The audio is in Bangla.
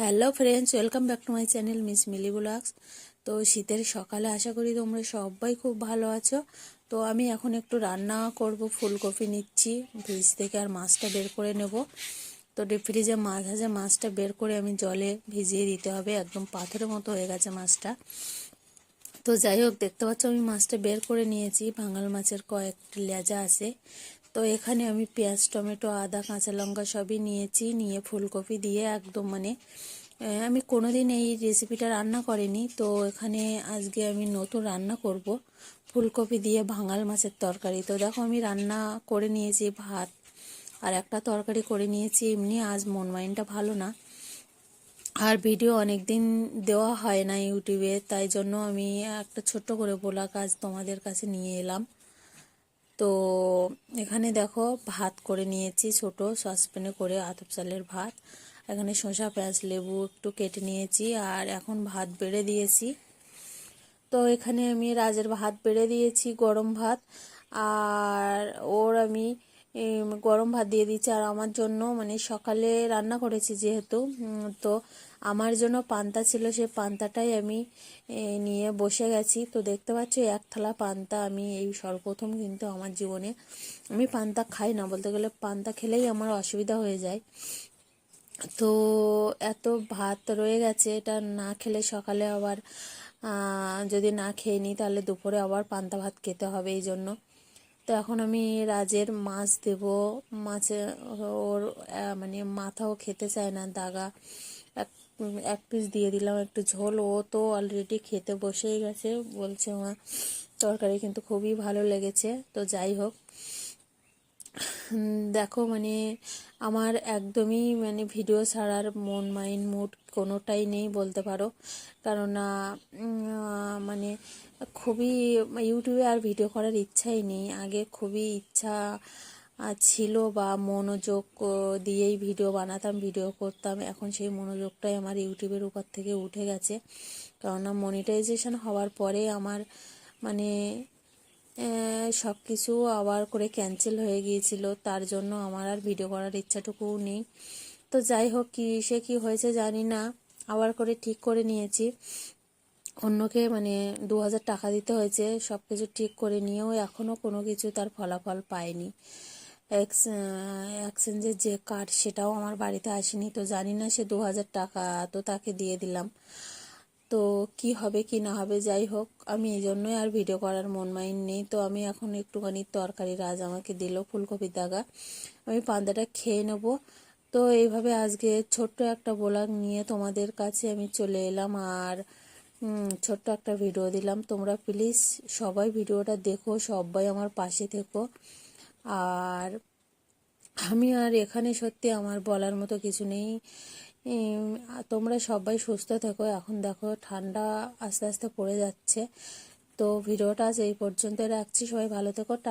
Hello friends welcome back to my channel Miss Mili vlogs তো শীতের সকালে আশা করি তোমরা সবাই খুব ভালো আছো। তো আমি এখন একটু রান্না করব, ফুলকপি নিচ্ছি ফ্রিজ থেকে আর মাছটা বের করে নেব। তো ডিপ ফ্রিজে মাছ আছে মাছটা বের করে আমি জলে ভিজিয়ে দিতে হবে, একদম পাথরের মতো হয়ে গেছে মাছটা। তো যাই হোক, দেখতে পাচ্ছ আমি মাছটা বের করে নিয়েছি, ভাঙাল মাছের কয়েকটি লেজা আছে। তো এখানে আমি পেঁয়াজ, টমেটো, আদা, কাঁচা লঙ্কা সবই নিয়েছি। নিয়ে ফুলকপি দিয়ে একদম মানে আমি কোনোদিন এই রেসিপিটা রান্না করিনি। তো এখানে আজকে আমি নতুন রান্না করব। ফুলকপি দিয়ে ভাঙাল মাছের তরকারি। তো দেখো আমি রান্না করে নিয়েছি ভাত, আর একটা তরকারি করে নিয়েছি। এমনি আজ মন মাইন্ডটা ভালো না। আর ভিডিও অনেক দিন দেওয়া হয় না ইউটিউবে, তাই জন্য আমি একটা ছোট্ট করে বলা কাজ তোমাদের কাছে নিয়ে এলাম। তো এখানে দেখো ভাত করে নিয়েছি ছোট সসপ্যানে করে আতপ চালের ভাত। এখানে শসা, পেঁয়াজ, লেবু একটু কেটে নিয়েছি আর এখন ভাত বেড়ে দিয়েছি। তো এখানে আমি রাজের ভাত বেড়ে দিয়েছি, গরম ভাত। আর ওর আমি গরম ভাত দিয়ে দিচ্ছে। আর আমার জন্য মানে সকালে রান্না করেছি যেহেতু তো আমার জন্য পান্তা ছিল সেই পান্তাটাই আমি নিয়ে বসে গেছি। তো দেখতে পাচ্ছ, এক থালা পান্তা আমি এই সর্বপ্রথম কিন্তু আমার জীবনে, আমি পান্তা খাই না। বলতে গেলে পান্তা খেলেই আমার অসুবিধা হয়ে যায়। তো এত ভাত রয়ে গেছে, এটা না খেলে সকালে আবার যদি না খেয়ে নিই তাহলে দুপুরে আবার পান্তা ভাত খেতে হবে এই জন্য। তো এখন আমি রাজের মাছ দেব। মাছে ওর মানে মাথাও খেতে চায় না, দাগা। এক এক পিস দিয়ে দিলাম একটু ঝোল। ও তো অলরেডি খেতে বসেই গেছে। বলছে, মা, তরকারি কিন্তু খুবই ভালো লেগেছে। তো যাই হোক। দেখো মানে আমার একদমই মানে ভিডিও ছাড়ার মন মাইন্ড মুড কোনোটাই নেই বলতে পারো। কেননা মানে খুবই ইউটিউবে আর ভিডিও করার ইচ্ছাই নেই। আগে খুবই ইচ্ছা ছিল বা মনোযোগ দিয়েই ভিডিও বানাতাম ভিডিও করতাম। এখন সেই মনোযোগটাই আমার ইউটিউবের উপর থেকে উঠে গেছে। কেননা মনিটাইজেশন হওয়ার পরে আমার মানে সব কিছু আবার করে ক্যান্সেল হয়ে গিয়েছিল, তার জন্য আমার আর ভিডিও করার ইচ্ছাটুকুও নেই। তো যাই হোক, কি সে কি হয়েছে জানি না, আবার করে ঠিক করে নিয়েছি। অন্যকে মানে দু হাজার টাকা দিতে হয়েছে সব কিছু ঠিক করে নিয়েও এখনও কোনো কিছু তার ফলাফল পায়নি। এক্স এক্সচেঞ্জের যে কার্ড সেটাও আমার বাড়িতে আসেনি, তো জানি না সে দু হাজার টাকা তো তাকে দিয়ে দিলাম। তো কি হবে, কি না হবে, যাই হোক, আমি এই জন্যই আর ভিডিও করার মন মাইন্ড নেই। তো আমি এখন একটুখানি তরকারি রাজ আমাকে দিল ফুলকপির দাগা। আমি পান্তাটা খেয়ে নেব। তো এইভাবে আজকে ছোট্ট একটা ব্লগ নিয়ে তোমাদের কাছে আমি চলে এলাম আর ছোট্ট একটা ভিডিও দিলাম। তোমরা প্লিজ সবাই ভিডিওটা দেখো, সবাই আমার পাশে থেকো। আর আমি আর এখানে সত্যি আমার বলার মতো কিছু নেই। তোমরা সবাই সুস্থ থেকো। এখন দেখো ঠান্ডা আস্তে আস্তে পড়ে যাচ্ছে। তো ভিডিওটা আজ এই পর্যন্ত রাখছি। সবাই ভালো থেকো। টা